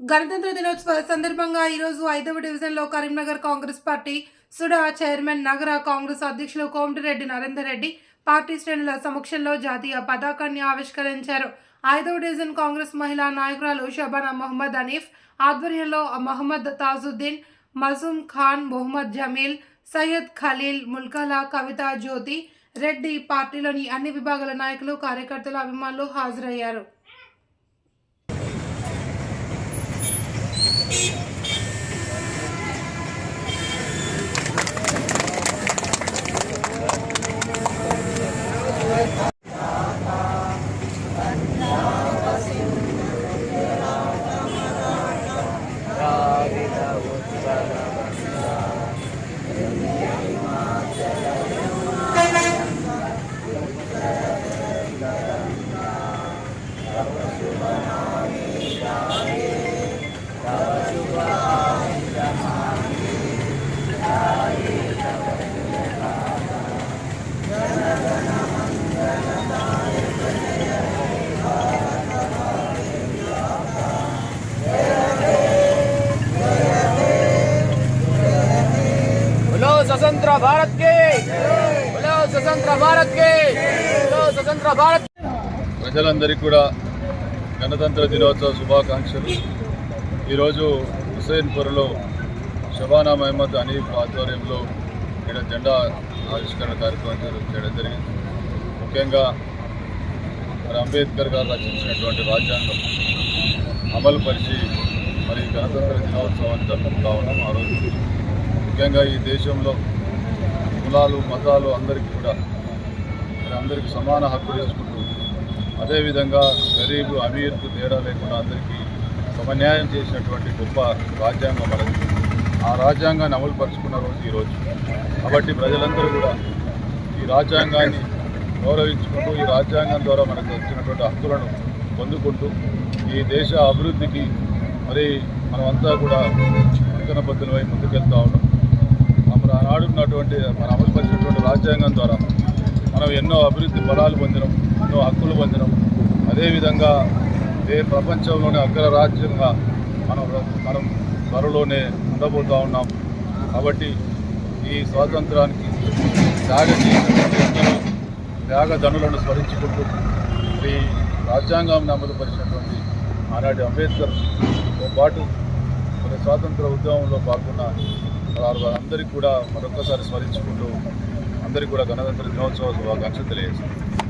గణతంత్ర దినోత్సవ సందర్భంగా ఈరోజు ఐదవ డివిజన్లో Karimnagar Congress party SUDA chairman నగర కాంగ్రెస్ అధ్యక్షులు కోమటిరెడ్డి నరేందర్ రెడ్డి పార్టీ శ్రేణుల సమక్షంలో జాతీయ పతాకాన్ని ఆవిష్కరించారు. ఐదవ డివిజన్ కాంగ్రెస్ మహిళా నాయకురాలు షబానా మహమ్మద్ అనీఫ్ ఆధ్వర్యంలో మహమ్మద్ తాజుద్దీన్ మజూమ్ ఖాన్ మొహమ్మద్ జమీల్ సయ్యద్ ఖలీల్ ముల్కలా కవిత జ్యోతి రెడ్డి పార్టీలోని అన్ని విభాగాల నాయకులు కార్యకర్తలు అభిమానులు హాజరయ్యారు. बोलो स्वतंत्र भारत के बोलो स्वतंत्र भारत के बोलो स्वतंत्र भारत ప్రజలందరికీ కూడా గణతంత్ర దినోత్సవ శుభాకాంక్షలు ఈరోజు హుసేన్పూర్లో షబానా మహమ్మద్ అనీఫ్ ఆధ్వర్యంలో ఇక్కడ జెండా ఆవిష్కరణ కార్యక్రమం జరు- చేయడం జరిగింది ముఖ్యంగా మరి అంబేద్కర్ గారు రచించినటువంటి రాజ్యాంగం అమలు పరిచి మరి గణతంత్ర దినోత్సవాన్ని జరుపుకుంటా ఉన్నాం ఆ రోజు ముఖ్యంగా ఈ దేశంలో కులాలు మతాలు అందరికీ కూడా అందరికీ సమాన హక్కులు ఇచ్చుకుంటూ అదేవిధంగా గరీబు అమీర్కు తేడా లేకుండా అందరికీ సమన్యాయం చేసినటువంటి గొప్ప రాజ్యాంగం మనది ఆ రాజ్యాంగాన్ని అమలు పరుచుకున్న రోజు ఈరోజు కాబట్టి ప్రజలందరూ కూడా ఈ రాజ్యాంగాన్ని గౌరవించుకుంటూ ఈ రాజ్యాంగం ద్వారా మనకు వచ్చినటువంటి హక్కులను పొందుకుంటూ ఈ దేశ అభివృద్ధికి మరి మనమంతా కూడా అంకనబద్ధులమై ముందుకెళ్తా ఉన్నాం. మన ఆనాడు ఉన్నటువంటి మన అమలు రాజ్యాంగం ద్వారా మనం ఎన్నో అభివృద్ధి బలాలు పొందినాం ఎన్నో హక్కులు పొందినాం. అదేవిధంగా ఏ ప్రపంచంలోనే అగ్ర రాజ్యంగా మనం మనం త్వరలోనే ఉండబోతూ ఉన్నాం. కాబట్టి ఈ స్వాతంత్రానికి త్యాగ చేసినటువంటి త్యాగధనులను స్మరించుకుంటూ ఈ రాజ్యాంగం అమలుపరిచినటువంటి ఆనాటి అంబేద్కర్తో పాటు మన స్వాతంత్ర ఉద్యమంలో పాల్గొన్న వారు వారందరికీ కూడా మరొకసారి స్మరించుకుంటూ అందరికీ కూడా గణతంత్ర దినోత్సవ శుభాకాంక్షలు తెలియజేస్తున్నారు